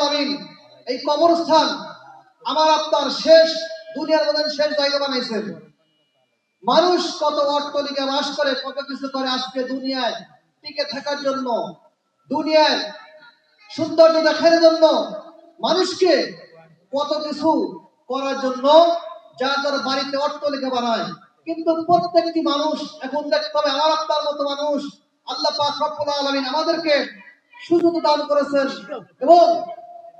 আলামিন, এই কবরস্থান আমার আপনার শেষ, দুনিয়ার মধ্যে শেষ জায়গা বানাইছেন মানুষ কত অট্টলিকা বাস করে, কত কিছু করে আজকে দুনিয়ায়, টিকে থাকার জন্য দুনিয়ায় সৌন্দর্য দেখার জন্য, মানুষকে কত কিছু করার জন্য যা যার বাড়িতে অট্টলিকা বানায়। কিন্তু প্রত্যেকটি মানুষ, এখন দেখতে হবে আমার আপনার মতো মানুষ, আল্লাহ পাক রব্বুল আমাদেরকে সুযোগ দান করেছেন এবং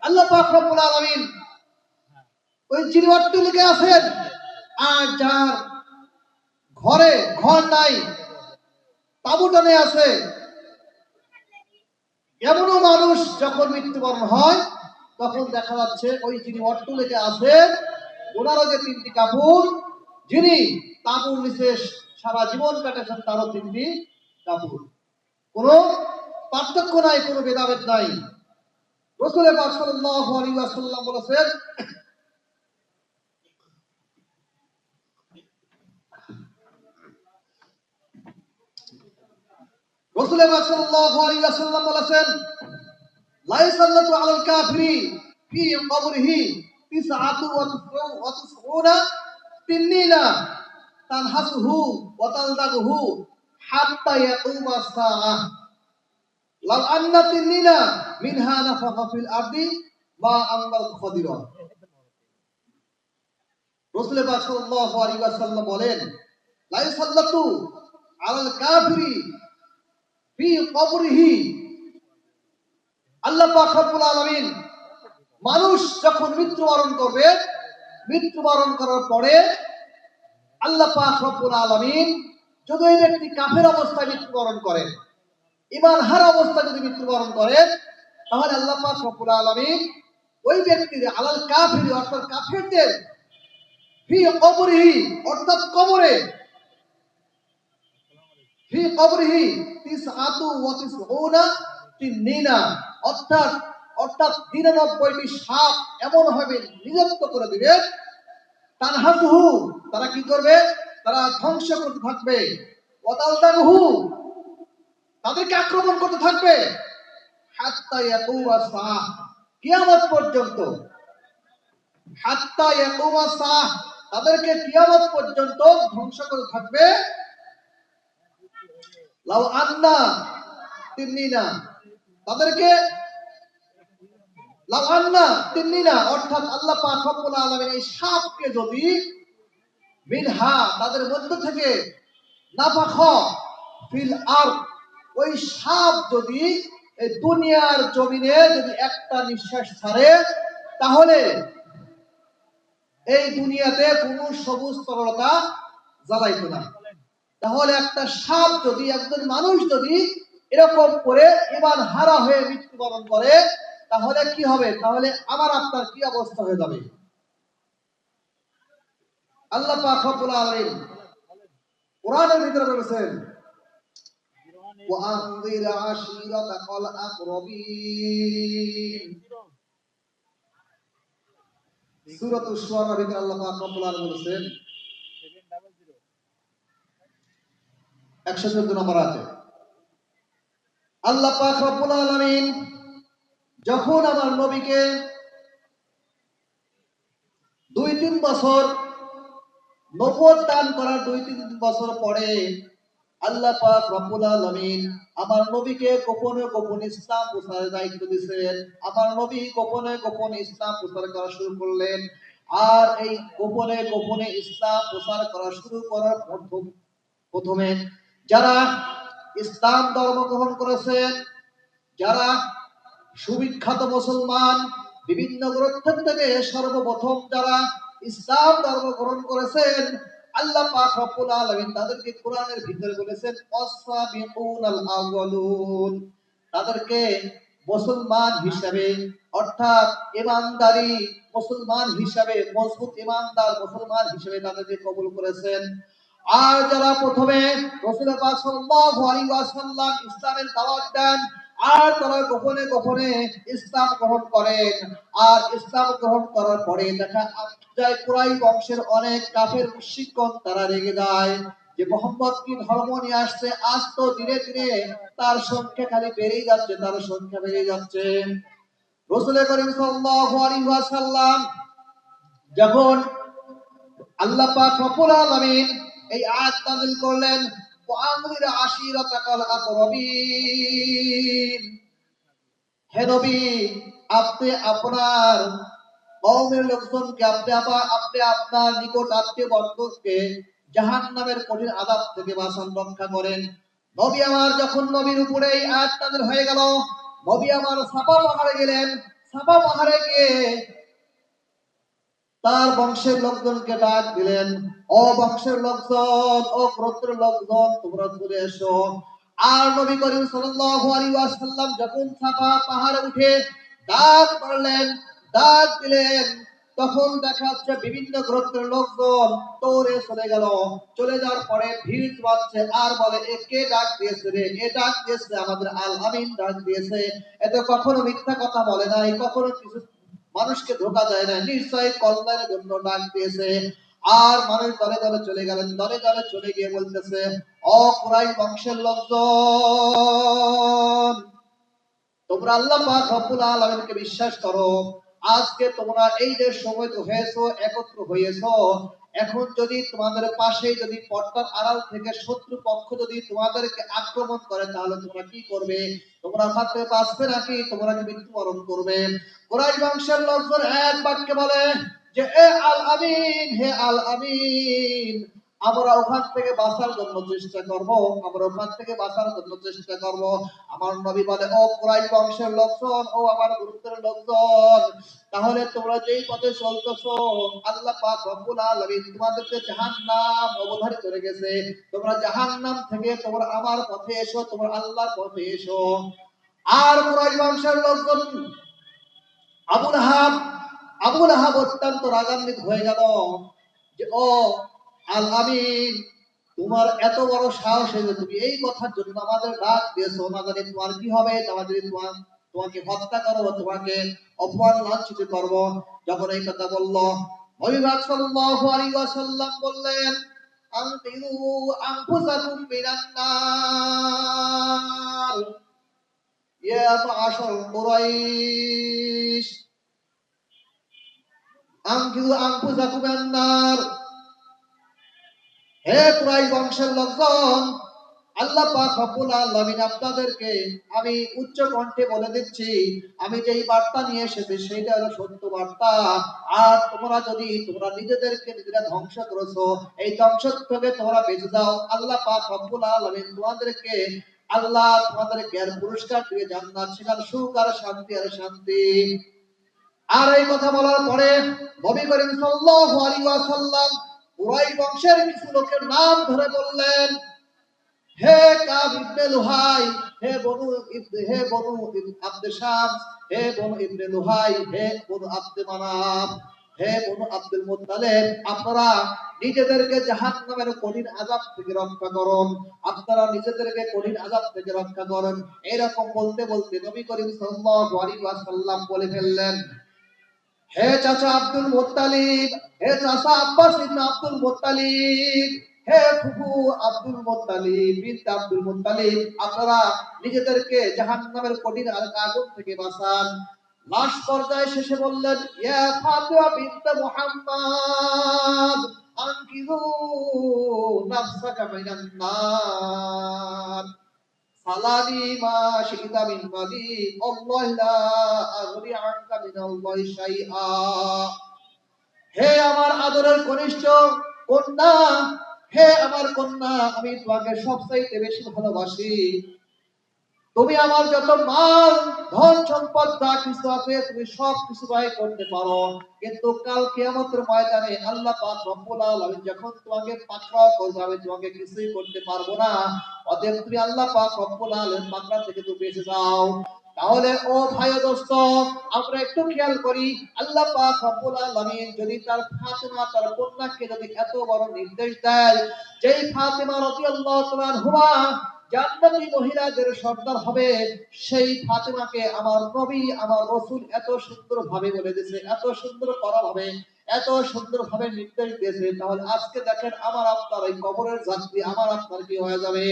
আল্লাহ রব্বুল আলামিন ওই আছেন, আর যার ঘরে ঘর নাই আছে। এমনও মানুষ যখন মৃত্যুবরণ হয়, তখন দেখা যাচ্ছে ওই যিনি অট্টলিকে আছেন ওনারও যে তিনটি কাপড়, যিনি তাবুর নিচে সারা জীবন কাটাচ্ছেন তারও তিনটি কাপড়। কোনো পার্থক্য নাই, কোনো ভেদাভেদ নাই। রসুলের পাক সাল্লাল্লাহু আলাইহি ওয়াসাল্লাম বলেছেন, রসুলের পাক সাল্লাল্লাহু আলাইহি ওয়াসাল্লাম বলেছেন লাইসাল্লাতু আলাল কাফিরি ফি কবরিহি তিসআতু ওয়া তিসউনা তিন্নিনা তানহাসুহু ওয়া তালদাগুহু হাত্তা ইয়াকুমা সাআহ। আন্না তিন্নিনা মিনহা আরদি মা বলেন আলাল কাফিরি ফি কবরিহি। আল্লাহ পাক রব্বুল আলামিন মানুষ যখন মৃত্যুবরণ করবে, মৃত্যুবরণ করার পরে আল্লাহ পাক রব্বুল আলামিন যদি ওই ব্যক্তি কাফের অবস্থায় মৃত্যুবরণ করে ইমান হারা অবস্থায় যদি মৃত্যুবরণ করে, তাহলে আল্লাহ পাক আলামিন ওই ব্যক্তির আলাল কাফির, অর্থাৎ কাফেরদের ফি অর্থাৎ কবরে, ফি অর্থাৎ অর্থাৎ নিরানব্বইটি সাপ এমন ভাবে নিযুক্ত করে দিবে তানহাতুহু তারা কি করবে? তারা ধ্বংস করতে থাকবে তাদেরকে আক্রমণ করতে থাকবে। কিয়ামত পর্যন্ত। তাদেরকে কিয়ামত পর্যন্ত ধ্বংস করে থাকবে। লাউ আন্না তাদেরকে লাউ আন্না অর্থাৎ আল্লাহ পাক রব্বুল আলামিন এই সাপকে যদি মিনহা, তাদের মধ্য থেকে নাফাখ ফিল ওই সাপ যদি এই দুনিয়ার জমিনে যদি একটা নিঃশ্বাস ছাড়ে, তাহলে এই দুনিয়াতে কোনো সবুজ তরলতা জ্বালাইতো না। তাহলে একটা সাপ যদি, একজন মানুষ যদি এরকম করে এবার হারা হয়ে মৃত্যুবরণ করে, তাহলে কি হবে? তাহলে আমার আপনার কি অবস্থা হয়ে যাবে? আল্লাহ পাক রব্বুল আলামিন কোরআনের ভিতরে বলেছেন وأنذر عشيرتك الأقربين সূরাতুশ শুআরার ভিতরে আল্লাহ পাক রব্বুল আলামিন বলেছেন 114 নম্বর আছে আল্লাহ পাক রব্বুল আলামিন যখন আমার নবীকে দুই তিন বছর নবুয়ত দান করার দুই তিন বছর পরে আল্লাহ পাক রব্বুল আলামিন আমার নবীকে গোপনে গোপনে ইসলাম দায়িত্ব দিয়েছেন। আমার নবী গোপনে গোপনে ইসলাম করা শুরু করলেন। আর এই গোপনে গোপনে ইসলাম করা শুরু করার প্রথম প্রথমে যারা ইসলাম ধর্ম গ্রহণ করেছেন, যারা সুবিখ্যাত মুসলমান, বিভিন্ন গ্রন্থের থেকে সর্বপ্রথম যারা ইসলাম ধর্ম গ্রহণ করেছেন আল্লাহ পাক রব্বুল আলামিন তাদেরকে কোরআনের ভিতরে বলেছেন আস-সাবিকুনাল আউয়ালুন তাদেরকে মুসলমান হিসাবে, অর্থাৎ ইমানদারি মুসলমান হিসাবে, মজবুত ইমানদার মুসলমান হিসাবে তাদেরকে কবুল করেছেন। আর যারা প্রথমে রাসূল পাক সাল্লাল্লাহু আলাইহি ওয়াসাল্লাম ইসলামের দাওয়াত দেন আর তারা গোপনে গোপনে ইসলাম গ্রহণ করেন। আর ইসলাম গ্রহণ করার পরে দেখা যায় কুরাই বংশের অনেক কাফের, মুশরিকগণ তারা রেগে যায় যে মোহাম্মদ কি ধর্ম নিয়ে আসছে। আজ তো ধীরে ধীরে তার সংখ্যা খালি বেড়েই যাচ্ছে, তার সংখ্যা বেড়ে যাচ্ছে। করিম আলাইহি ওয়াসাল্লাম যখন আল্লাহ পাক রব্বুল আলামিন এই আয়াত নাযিল করলেন আকরাবিন হে নবী, আপনি আপনার লোকজনকে, আপনি আবার আপনি আপনার নিকট আত্মীয় বর্গকে জাহান্নামের কঠিন আযাব থেকে বাঁচান, রক্ষা করেন। নবী আমার যখন নবীর উপরে এই আয়াত হয়ে গেল, নবী আমার সাফা পাহাড়ে গেলেন। সাফা পাহাড়ে গিয়ে তার বংশের লোকজনকে ডাক দিলেন, ও বংশের লোকজন, ও গোত্রের লোকজন, তোমরা চলে এসো। আর নবী করিম সাল্লাল্লাহু আলাইহি ওয়াসাল্লাম যখন সাফা পাহাড়ে উঠে ডাক পড়লেন ডাক দিলেন, তখন দেখা যাচ্ছে বিভিন্ন গোত্রের লোকজন তোরে চলে গেল। চলে যাওয়ার পরে ভিড় জমাচ্ছে, আর বলে, এ কে ডাক দিয়েছে রে? এ ডাক দিয়েছে আমাদের আল আমিন, ডাক দিয়েছে। এতে কখনো মিথ্যা কথা বলে নাই, কখনো কিছু মানুষকে ধোকা দেয় না নিশ্চয় কল্যাণের জন্য ডাক দিয়েছে। আর মানুষ দলে দলে চলে গেলেন দলে দলে চলে গিয়ে বলতেছে অপরাই বংশের লোকজন, তোমরা আল্লাহ পাক রব্বুল আলামিনকে বিশ্বাস করো। আজকে তোমরা এই যে সময় তো হয়েছো, একত্র হয়েছো এখন যদি তোমাদের পাশে যদি পর্দার আড়াল থেকে শত্রু পক্ষ যদি তোমাদেরকে আক্রমণ করে, তাহলে তোমরা কি করবে? তোমরা থাকতে বাঁচবে নাকি? তোমরা কি মৃত্যুবরণ করবে? কোরআন বংশের লোকজন এক বাক্যে বলে যে, এ আল আমিন, হে আল আমিন! আমরা ওখান থেকে বাঁচার জন্য চেষ্টা করব, আমরা ওখান থেকে বাঁচার জন্য চেষ্টা করব। আমার নবী বলে, ও কুরাই বংশের লোকজন, ও আমার গুরুত্বের লোকজন, তাহলে তোমরা যেই পথে চলতেছো, আল্লাহ পাক রব্বুল আলামিন তোমাদেরকে জাহান্নাম অবধারিত করে গেছে তোমরা জাহান্নাম থেকে তোমরা আমার পথে এসো, তোমরা আল্লাহর পথে এসো। আর কুরাই বংশের লোকজন, আবুল আহাব আবুল আহাব অত্যন্ত রাগান্বিত হয়ে গেল যে, ও আল আমিন, তোমার এত বড় সাহস হয়েছে তুমি এই কথার জন্য আমাদের ডাক দিয়েছ না জানি তোমার কি হবে? না জানি তোমার, তোমাকে হত্যা করব তোমাকে অপমান লাঞ্ছিত করব, যখন এই কথা বলল নবীবাগ সাল্লাল্লাহু আলাইহি ওয়াসাল্লাম বললেন আনতিরু আনফুসাকুম মিনান ইয়া মাআশার কুরাইশ আনকিরু আনফুসাকুম হে কুরাইশ বংশের লোকজন আল্লাহ পাক রব্বুল আলামিন আপনাদেরকে আমি উচ্চ কণ্ঠে বলে দিচ্ছি, আমি যেই বার্তা নিয়ে এসেছি সেইটা হলো সত্য বার্তা। আর তোমরা যদি, তোমরা নিজেদেরকে নিজেরা ধ্বংস করেছ, এই ধ্বংস থেকে তোমরা বেঁচে যাও, আল্লাহ পাক রব্বুল আলামিন তোমাদেরকে, আল্লাহ তোমাদেরকে আর পুরস্কার দিয়ে জান্নাত, সেখানে সুখ আর শান্তি আর শান্তি। আর এই কথা বলার পরে নবী করিম সাল্লাল্লাহু আলাইহি ওয়াসাল্লাম কুরাইশ বংশের কিছু লোকের নাম ধরে বললেন, হে কাব ইবনে লুহাই, হে বনু হে বনু আব্দে শাম হে বনু ইবনে লুহাই, হে বনু আব্দে মানাফ হে বনু আব্দুল মুত্তালিব, আপনারা নিজেদেরকে জাহান্নামের কঠিন আযাব থেকে রক্ষা করুন। আপনারা নিজেদেরকে কঠিন আযাব থেকে রক্ষা করুন। এরকম বলতে বলতে নবী করিম সাল্লাল্লাহু আলাইহি ওয়াসাল্লাম বলে ফেললেন হে চাচা আব্দুল মুত্তালিব, হে চাচা আব্বাস আব্দুল মুত্তালিব, হে ফুফু আব্দুল মুত্তালিব, বিনত আব্দুল মুত্তালিব, আপনারা নিজেদেরকে জাহান্নামের কঠিন আগুন থেকে বাঁচান। লাশ পর্যায়ে শেষে বললেন, ইয়া ফাতিমা বিনত মুহাম্মদ আনকিযু নাফসাকা মিনান সালানি মা মিন আল্লাহ লা আগরি আনকা মিন আল্লাহ শাইআ। হে আমার আদরের কনিষ্ঠ কন্যা, হে আমার কন্যা, আমি তোমাকে সবচাইতে বেশি ভালোবাসি। তুমি আমার যত মাল ধন সম্পদ যা কিছু আছে, তুমি সব কিছু ব্যয় করতে পারো। কিন্তু কাল কিয়ামতের ময়দানে আল্লাহ পাক রব্বুল আলামিন যখন তোমাকে পাকড়াও করবে, আমি তোমাকে কিছুই করতে পারব না। অতএব তুমি আল্লাহ পাক রব্বুল আলামিন পাকড়া থেকে তুমি বেঁচে যাও। তাহলে, ও ভাই দোস্ত, আমরা একটু খেয়াল করি, আল্লাহ পাক রব্বুল আলামিন যদি তার ফাতেমা, তার কন্যাকে যদি এত বড় নির্দেশ দেয়, যেই ফাতেমা রাদিয়াল্লাহু তাআলা হুয়া জান্নাতি মহিলাদের সর্দার হবে সেই ফাতেমাকে আমার নবী, আমার রসুল এত সুন্দর ভাবে বলে দিয়েছে এত সুন্দর করা হবে, এত সুন্দর ভাবে নির্দেশ দিয়েছে। তাহলে আজকে দেখেন আমার আপনার এই কবরের যাত্রী আমার আপনার কি হয়ে যাবে?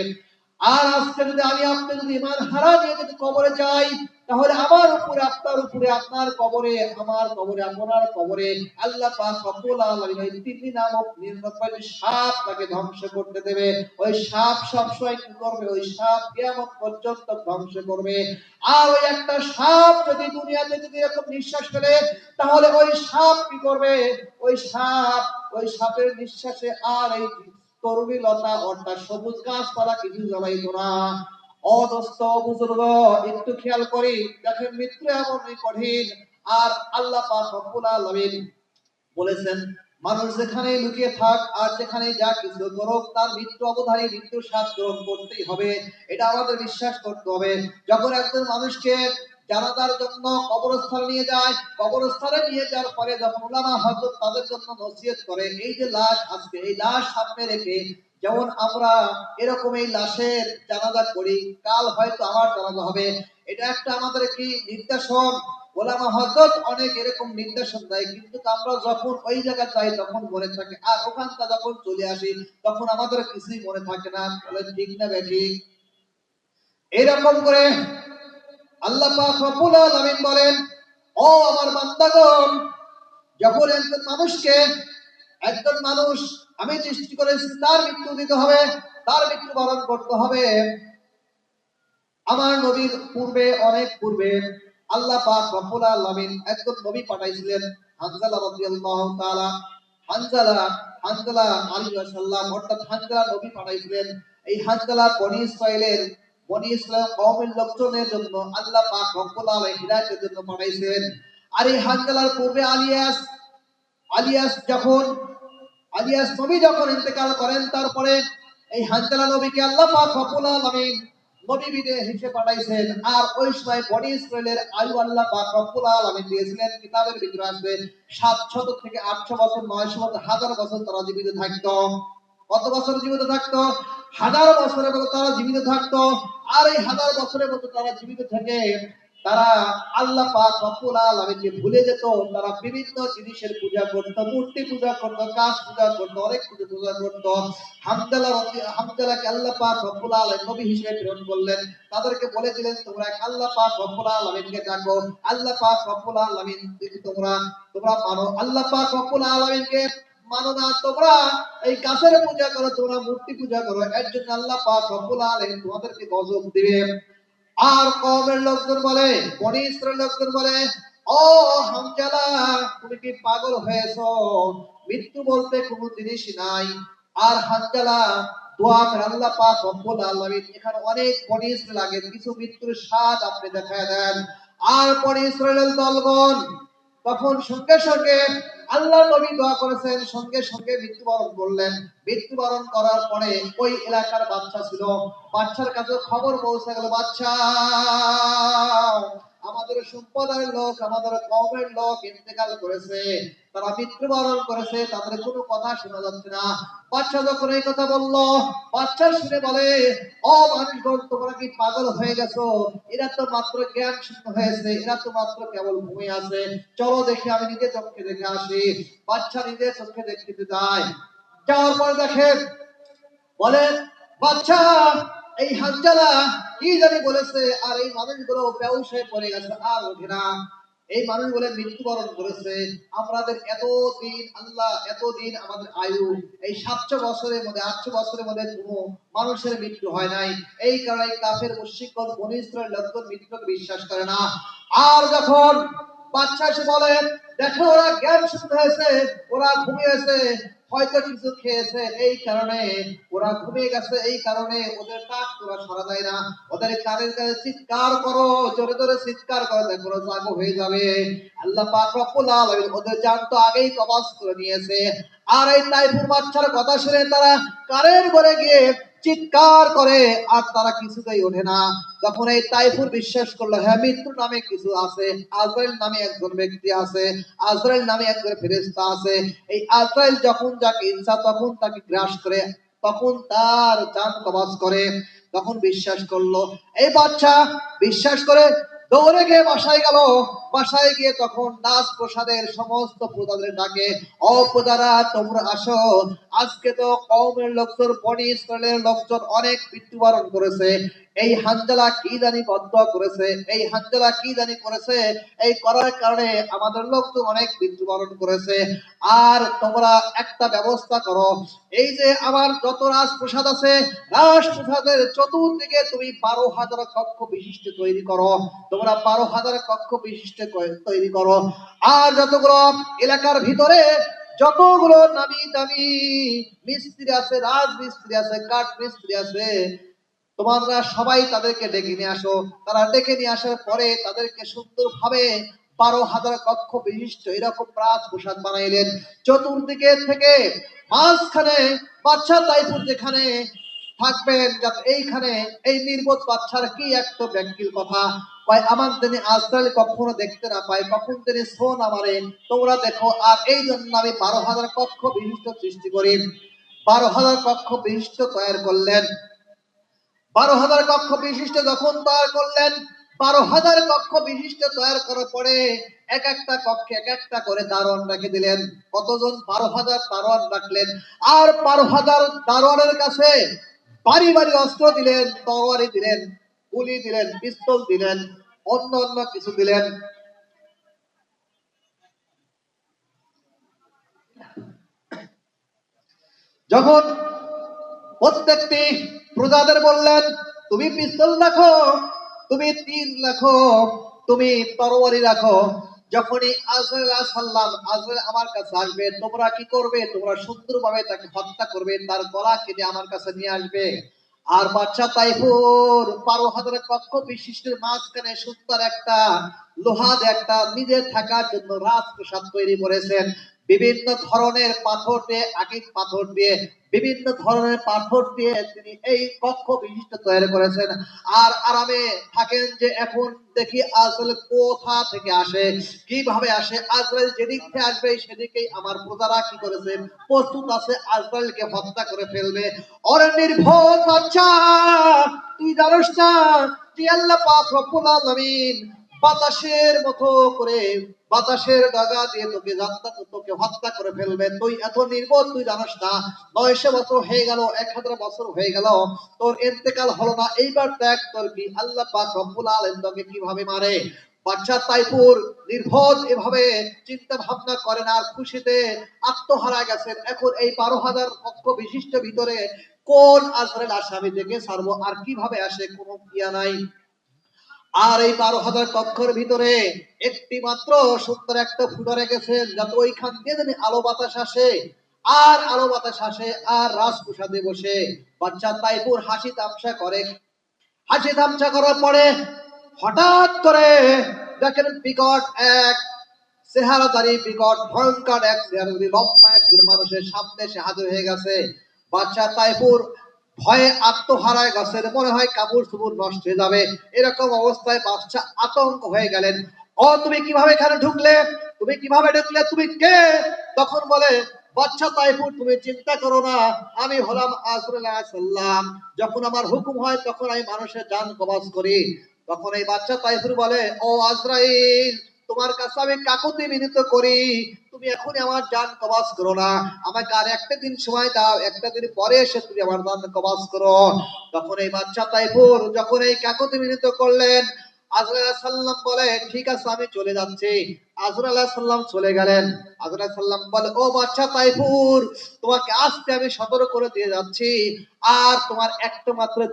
আর আজকে যদি আমি আপনি যদি ইমান হারা নিয়ে যদি কবরে যাই, তাহলে আমার উপরে, আপনার উপরে, আপনার কবরে, আমার কবরে, আপনার কবরে আল্লাহ পাক রব্বুল আলামিন ওই নামক নির্নব্বইটি সাপ তাকে ধ্বংস করতে দেবে। ওই সাপ সবসময় কি করবে? ওই সাপ কিয়ামত পর্যন্ত ধ্বংস করবে। আর ওই একটা সাপ যদি দুনিয়াতে যদি এরকম নিঃশ্বাস ফেলে, তাহলে ওই সাপ কি করবে? ওই সাপ, ওই সাপের নিঃশ্বাসে আর এই অর্থাৎ সবুজ গাছপালা, কিছু না। অদস্ত বুজুর্গ, একটু খেয়াল করি, দেখেন এমনই কঠিন, আর আল্লাহ বলেছেন, মানুষ যেখানে লুকিয়ে থাক আর যেখানে যা কিছু করুক, তার মৃত্যু অবধারী, মৃত্যুর স্বাদ গ্রহণ করতেই হবে। এটা আমাদের বিশ্বাস করতে হবে। যখন একজন মানুষকে জানাজার জন্য কবরস্থানে নিয়ে যায়, কবরস্থানে নিয়ে যাওয়ার পরে যখন উলামা হযরত তাদের জন্য নসিহত করে, এই যে লাশ আজকে এই লাশ সামনে রেখে যেমন আমরা এরকম এই লাশের জানাজা করি, কাল হয়তো আমার জানাজা হবে। এটা একটা আমাদের কি নির্দেশন? ওলামা হযরত অনেক এরকম নির্দেশন দেয়, কিন্তু আমরা যখন ওই জায়গা যাই, তখন মনে থাকে আর ওখানটা যখন চলে আসি, তখন আমাদের কিছুই মনে থাকে না। ঠিক না বেঠি এরকম করে আল্লাহ পাক রব্বুল আলামিন বলেন, ও আমার বান্দাগণ, যখন একজন মানুষকে, একজন মানুষ আমি সৃষ্টি করেছি, তার মৃত্যু দিতে হবে, তার মৃত্যু বরণ করতে হবে। আমার নবীর পূর্বে, অনেক পূর্বে আল্লাহ পাক রব্বুল আলামিন একজন নবী পাঠাইছিলেন, হানজালা রাদিয়াল্লাহু তাআলা, হানজালা হানজালা আলাইহিস সালাম অর্থাৎ হানজালা নবী পাঠাইছিলেন। এই হানজালা বনি ইসরাইলের বনি কওমের লোকজনের জন্য আল্লাহ পাক রব্বুল হিদায়াতের জন্য পাঠাইছিলেন আর এই পূর্বে আলিয়াস আলিয়াস যখন, আলিয়াস নবী যখন ইন্তেকাল করেন, তারপরে এই হানজালা নবীকে আল্লাহ পাক রব্বুল নবী বিদে হিসেবে পাঠাইছেন। আর ওই সময় বনি ইসরায়েলের আয়ু আল্লাহ পাক রব্বুল দিয়েছিলেন, কিতাবের ভিতরে আসবে 700 থেকে 800 বছর 900 বছর, হাজার বছর তারা জীবিত থাকতো। কত বছর জীবিত থাকতো? হাজার বছরের মতো তারা জীবিত থাকতো। আর এই হাজার বছরের মতো তারা জীবিত থেকে তারা আল্লাহ পাক ভুলে যেত। তারা বিভিন্ন জিনিসের পূজা করত, মূর্তি পূজা করত কাশ পূজা করত, অনেক কিছু পূজা করত। হামদালা হামদালাকে আল্লাহ নবী হিসেবে প্রেরণ করলেন। তাদেরকে বলে দিলেন তোমরা আল্লাহ পাক রব্বুল আলামিনকে ডাকো। আল্লাহ পাক রব্বুল তোমরা তোমরা মানো, আল্লাহ পাক মানো না, তোমরা এই পূজা করো, তোমরা মূর্তি পূজা করো। এর জন্য আল্লাহ তোমাদেরকে গজব আর লোকজন বলে, বনি লোকজন বলে, ও হামজালা, তুমি কি পাগল হয়েছো? মৃত্যু বলতে কোনো জিনিস নাই। আর হামজালা, দোয়া করে আল্লাহ পাক রব্বুল আলামিন, এখানে অনেক বনি আগে, কিছু মৃত্যুর স্বাদ আপনি দেখায় দেন। আর বনি ইসরায়েলের দলগণ তখন সঙ্গে সঙ্গে আল্লাহ নবী দোয়া করেছেন, সঙ্গে সঙ্গে মৃত্যুবরণ করলেন। মৃত্যুবরণ করার পরে ওই এলাকার বাচ্চা ছিল। বাচ্চার কাছে খবর পৌঁছে গেল, বাচ্চা! আমাদের সম্প্রদায়ের লোক, আমাদের কমের লোক ইন্তেকাল করেছে, তারা মৃত্যুবরণ করেছে, তাদের কোনো কথা শোনা যাচ্ছে না। বাচ্চা যখন এই কথা বলল বাচ্চা শুনে বলে, ও মানুষগণ, তোমরা কি পাগল হয়ে গেছো? এরা তো মাত্র জ্ঞান শূন্য হয়েছে, এরা তো মাত্র কেবল ঘুমিয়ে আছে। চলো দেখে, আমি নিজে চোখে দেখে আসি। বাচ্চা নিজে চোখে দেখতে যায়। যাওয়ার পর দেখে বলে বাচ্চা এই হানজালা কি জানি বলেছে, আর এই মানুষগুলো পড়ে গেছে, আর ওঠে না। এই মানুষগুলো মৃত্যুবরণ করেছে। আল্লাহ আমাদের আয়ু, এই সাতশো বছরের মধ্যে, আটশো বছরের মধ্যে কোনো মানুষের মৃত্যু হয় নাই। এই কারণে কাফের মুশিকগণ লোকজন মৃত্যুকে বিশ্বাস করে না। আর যখন বাচ্চা এসে বলে, দেখো, ওরা জ্ঞান শুনতে হয়েছে, ওরা ঘুমিয়েছে, হয়তো কিছু খেয়েছে, এই কারণে, ওরা ঘুমিয়ে গেছে, এই কারণে ওদের টাক তোরা সরা যায় না। ওদের কানের কাছে চিৎকার করো, জোরে জোরে চিৎকার করো, দেখো জাগো হয়ে যাবে। আল্লাহ পাক রব্বুল ওদের জান তো আগেই কবাস করে নিয়েছে। আর এই তাইফুর বাচ্চার কথা শুনে তারা কারের ঘরে গিয়ে চিৎকার করে আর তারা কিছুতেই ওঠে না। তখন এই তাইফুর বিশ্বাস করল হ্যাঁ মৃত্যু নামে কিছু আছে, আজরাইল নামে একজন ব্যক্তি আছে, আজরাইল নামে একজন ফেরেশতা আছে। এই আজরাইল যখন যাকে ইচ্ছা তখন তাকে গ্রাস করে, তখন তার জান কবাজ করে, তখন বিশ্বাস করল। এই বাচ্চা বিশ্বাস করে দৌড়ে গিয়ে বাসায় গেল। বাসায় গিয়ে তখন দাস প্রসাদের সমস্ত প্রজাদের ডাকে, ও প্রজারা, তোমরা আসো। আজকে তো কওমের লোকজন, বনি ইসরায়েলের লোকজন অনেক মৃত্যুবরণ করেছে। এই হানজালা কি জানি বদ্ধ করেছে, এই হানজালা কি জানি করেছে, এই করার কারণে আমাদের লোকজন অনেক মৃত্যুবরণ করেছে। আর তোমরা একটা ব্যবস্থা করো, এই যে আমার যত রাজপ্রসাদ আছে, রাজপ্রসাদের চতুর্দিকে তুমি বারো হাজার কক্ষ বিশিষ্ট তৈরি করো, তোমরা বারো হাজার কক্ষ বিশিষ্ট তৈরি করো। আর যতগুলো এলাকার ভিতরে যতগুলো নামি দামি মিস্ত্রি আছে, রাজমিস্ত্রি আছে কাঠ মিস্ত্রি আছে তোমরা সবাই তাদেরকে ডেকে নিয়ে আসো। তারা ডেকে নিয়ে আসার পরে তাদেরকে সুন্দরভাবে বারো হাজার কক্ষ বিশিষ্ট এরকম রাজপ্রসাদ বানাইলেন। চতুর্দিকে থেকে মাঝখানে বাচ্চা তাইপুর যেখানে থাকবেন এইখানে এই নির্বোধ বাচ্চার কি একটা ব্যক্তির কথা। কয়, আমার তিনি আজকাল কখনো দেখতে না পাই কখন তিনি শোন আমারে তোমরা দেখো, আর এই জন্য আমি বারো হাজার কক্ষ বিশিষ্ট সৃষ্টি করি। বারো হাজার কক্ষ বিশিষ্ট তৈরি করলেন। বারো হাজার কক্ষ বিশিষ্ট যখন তৈরি করলেন, বারো হাজার কক্ষ বিশিষ্ট তৈরি করার পরে এক একটা কক্ষে এক একটা করে দারোয়ান রেখে দিলেন। কতজন? বারো হাজার দারোয়ান রাখলেন। আর বারো হাজার দারোয়ানের কাছে বাড়ি বাড়ি অস্ত্র দিলেন তরবারি দিলেন, গুলি দিলেন, পিস্তল দিলেন, অন্য অন্য কিছু দিলেন। যখন প্রত্যেকটি প্রজাদের বললেন, তুমি পিস্তল রাখো, তুমি তীর রাখো, তুমি তরবারি রাখো। যখনই আজরাইল সাল্লাম আজরাইল আমার কাছে আসবে, তোমরা কি করবে? তোমরা সুন্দরভাবে তাকে হত্যা করবে, তার গলা কেটে আমার কাছে নিয়ে আসবে। আর বাচ্চা তাইফুর বারো হাজার কক্ষ বিশিষ্টের মাঝখানে সুন্দর একটা লোহাদ একটা নিজের থাকার জন্য রাজপ্রসাদ তৈরি করেছেন। বিভিন্ন ধরনের পাথর দিয়ে, আকিক পাথর দিয়ে, বিভিন্ন ধরনের পাথর দিয়ে তিনি এই কক্ষ বিশিষ্ট তৈরি করেছেন। আর আরামে থাকেন যে এখন দেখি আসলে কোথা থেকে আসে, কীভাবে আসে, আজরাইল যেদিক থেকে আসবে সেদিকেই আমার প্রজারা কি করেছে? প্রস্তুত আছে, আজরাইলকে হত্যা করে ফেলবে। অরে নির্ভর বাচ্চা তুই জানোস না আল্লাহ পাক রব্বুল আলামিন বাতাসের মতো করে, বাতাসের ডাগা দিয়ে তোকে যাত্রা তোকে হত্যা করে ফেলবে। তুই এত নির্বোধ, তুই জানাস না। নয়শো বছর হয়ে গেল, এক হাজার বছর হয়ে গেল। তোর ইন্তেকাল হলো না। এইবার দেখ তোর কি আল্লাহ পাক রব্বুল আলামিন তোকে কীভাবে মারে। বাচ্চা তাইপুর নির্বোধ এভাবে চিন্তা ভাবনা করেন আর খুশিতে আত্মহারা গেছেন। এখন এই বারো হাজার কক্ষ বিশিষ্ট ভিতরে কোন আজরের আসামি থেকে ছাড়বো? আর কীভাবে আসে কোনো ইয়া নাই। আর এই বারো হাজার কক্ষের ভিতরে একটি মাত্র সুন্দর একটা ফুটো রেখেছেন যাতে ওইখান দিয়ে যেন আলো বাতাস আসে, আর আলো বাতাস আসে, আর রাজপ্রসাদে বসে। বাচ্চা তাইপুর হাসি তামসা করে। হাসি তামসা করার পরে হঠাৎ করে দেখেন বিকট এক চেহারাদারি বিকট ভয়ঙ্কর এক চেহারাদারি লম্বা একজন মানুষের সামনে সে হাজির হয়ে গেছে। বাচ্চা তাইপুর ভয়ে আত্মহারায় গেছেন মনে হয় কাপড় চুপুর নষ্ট হয়ে যাবে। এরকম অবস্থায় বাচ্চা আতঙ্ক হয়ে গেলেন। ও তুমি কীভাবে এখানে ঢুকলে? তুমি কীভাবে ঢুকলে? তুমি কে? তখন বলে বাচ্চা তাইপুর তুমি চিন্তা করো না, আমি হলাম সাল্লাম যখন আমার হুকুম হয়, তখন আমি মানুষের যান কবাজ করি। তখন এই বাচ্চা তাইফুর বলে, ও আজরাইল তোমার কাছে আমি কাকুতি বিনীত করি। তুমি এখন আমার জান কবাস করো না। আমাকে আর একটা দিন সময় দাও, একটা দিন পরে এসে তুমি আমার জান কবাস করো। তখন এই বাচ্চা তাইফুর, যখন এই কাকুতি বিনীত করলেন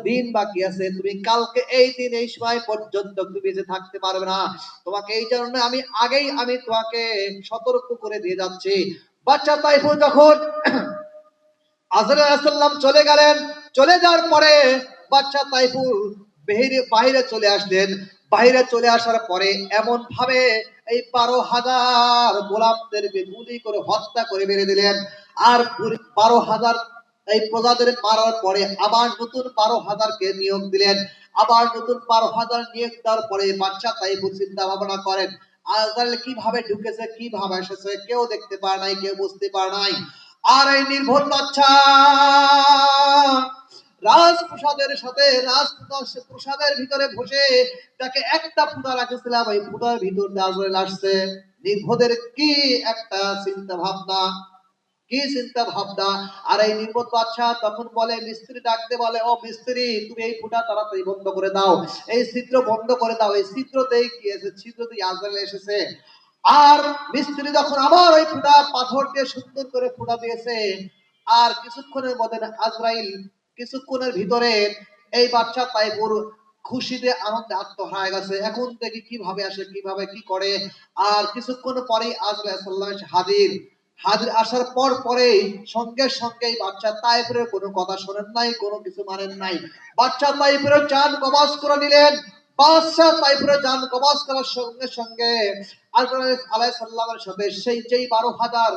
দিন বাকি আছে। তুমি কালকে এই দিন, এই সময় পর্যন্ত তুমি বেঁচে থাকতে পারবে না। তোমাকে এই জন্য আমি আগেই আমি তোমাকে সতর্ক করে দিয়ে যাচ্ছি। বাচ্চা তাইফুর যখন আজরাইল চলে গেলেন, চলে যাওয়ার পরে বাচ্চা তাইফুর বাইরে চলে আসলেন। বাইরে চলে আসার পরে এমন ভাবে এই বারো হাজার গোলামদেরকে গুলি করে হত্যা করে মেরে দিলেন। আর বারো হাজার এই প্রজাদের মারার পরে আবার নতুন বারো হাজারকে নিয়োগ দিলেন। আবার নতুন বারো হাজার নিয়োগ দেওয়ার পরে বাচ্চা তাইফুর চিন্তা ভাবনা করেন, আজরাইল কীভাবে ঢুকেছে, কীভাবে এসেছে, কেউ দেখতে পারে নাই, কেউ বুঝতে পারে নাই। আর এই নির্ভর বাচ্চা রাজপ্রসাদের সাথে রাজ প্রসাদের ভিতরে বসে তাকে একটা ফুটা রাখেছিলাম, ওই ফুটার ভিতর দিয়ে আসছে নির্বোধের কি একটা চিন্তা ভাবনা কি চিন্তা ভাবনা আর এই নির্বোধ বাদশাহ তখন বলে, মিস্ত্রি ডাকতে বলে, ও মিস্ত্রি, তুমি এই ফুটা তাড়াতাড়ি বন্ধ করে দাও। এই ছিদ্র বন্ধ করে দাও। এই ছিদ্রতেই কি এসে, ছিদ্রতেই আজরাইল এসেছে। আর মিস্ত্রি যখন আবার ওই ফুটা পাথর দিয়ে সুন্দর করে ফুটা দিয়েছে, আর কিছুক্ষণের মধ্যে আজরাইল কিছুক্ষণের ভিতরে এই বাচ্চা তাইপুর খুশিতে আনন্দে আত্মহারায় গেছে। এখন দেখি কীভাবে আসে, কীভাবে কি করে। আর কিছুক্ষণ পরেই সাল্লাল্লাহু হাজির। হাজির আসার পর পরেই সঙ্গে সঙ্গে বাচ্চা তাইফের কোনো কথা শোনেন নাই, কোনো কিছু মানেন নাই। বাচ্চা তাইফের চান কবাজ করে নিলেন। বাদশাহ তাইফের যান কবাজ করার সঙ্গে সঙ্গে আলাইহিস সাল্লামের সাথে সেই যেই বারো হাজার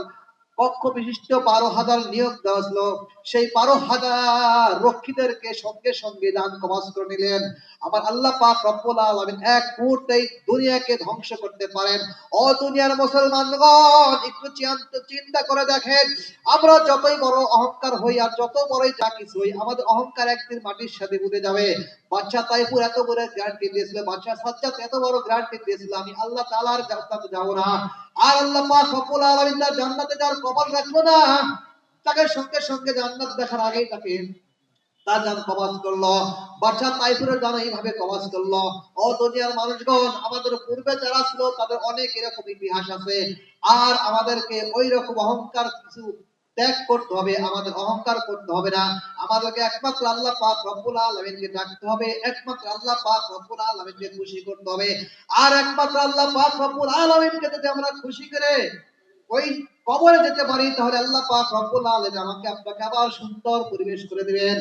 কক্ষ বিশিষ্ট বারো হাজার নিয়োগ দেওয়া ছিল। সেই বারো হাজার রক্ষীদেরকে সঙ্গে সঙ্গে দান কবাজ করে নিলেন। আবার আল্লাহ পাক রব্বুল আলামিন এক মুহূর্তেই দুনিয়াকে ধ্বংস করতে পারেন। ও দুনিয়ার মুসলমানগণ, একটু চিন্তা চিন্তা করে দেখেন। আমরা যতই বড় অহংকার হই আর যত বড়ই যা কিছু হই, আমাদের অহংকার একদিন মাটির সাথে বুঝে যাবে। তাইপুর এত বড় দিয়েছিল এত বড় দিয়েছিল, আমি আল্লাহ যাব না। আর আল্লাহ তার জান্নাতে যাওয়ার কপাল রাখল না। তাকে সঙ্গে সঙ্গে জান্নাত দেখার আগেই তাকে তার কবাজ করল। এইভাবে কবাজ করল। ও দুনিয়ার মানুষগণ, আমাদের পূর্বে যারা ছিল, তাদের অনেক এরকম ইতিহাস আছে। আর আমাদেরকে ওই রকম অহংকার কিছু ত্যাগ করতে হবে, আমাদের অহংকার করতে হবে না। আমাদেরকে একমাত্র আল্লাহ পাক রব্বুল আলামিনকে ডাকতে হবে, একমাত্র আল্লাহ পাক রব্বুল আলামিনকে খুশি করতে হবে। আর একমাত্র আল্লাহ পাক রব্বুল আলামিনকে যদি আমরা খুশি করে ওই কবরে যেতে পারি, তাহলে আল্লাহ পাক রব্বুল আলামিন আমাকে আপনাকে আবার সুন্দর পরিবেশ করে দিবেন।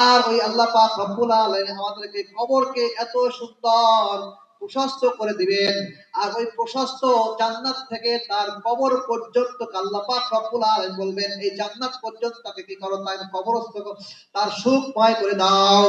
আর ওই আল্লাহ পাক রব্বুল আলামিন আমাদেরকে কবরকে এত সুন্দর প্রশস্ত করে দিবেন। আর ওই প্রশস্ত জান্নাত থেকে তার কবর পর্যন্ত কাল্লাপা পাক আর বলবেন, এই জান্নাত পর্যন্ত তাকে কি করো? তার কবরস্থ তার তার সুখময় করে দাও।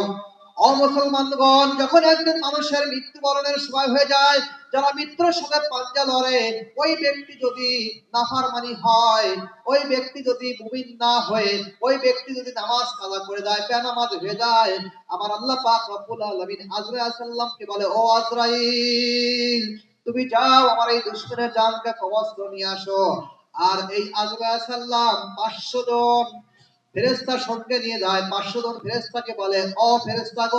অমুসলমানগণ যখন একজন মানুষের মৃত্যুবরণের সময় হয়ে যায়, যারা মৃত্যুর সাথে পাঞ্জা লড়ে ওই ব্যক্তি যদি নাফারমানি হয়, ওই ব্যক্তি যদি মুমিন না হয়ে, ওই ব্যক্তি যদি নামাজ কাজা করে দেয় বেনামাজ হয়ে যায়, আমার আল্লাহ পাক রব্বুল আলামিন আজরাইল সাল্লামকে বলে, ও আজরাইল, তুমি যাও আমার এই দুশ্মনের জানকে কবজ করে নিয়ে আসো। আর এই আজরাইল সাল্লাম পাঁচশো জন ফেরেস্তা সঙ্গে নিয়ে যায়। পাঁচশো জন ফেরেস্তাকে বলে অ ফেরেস্তা গো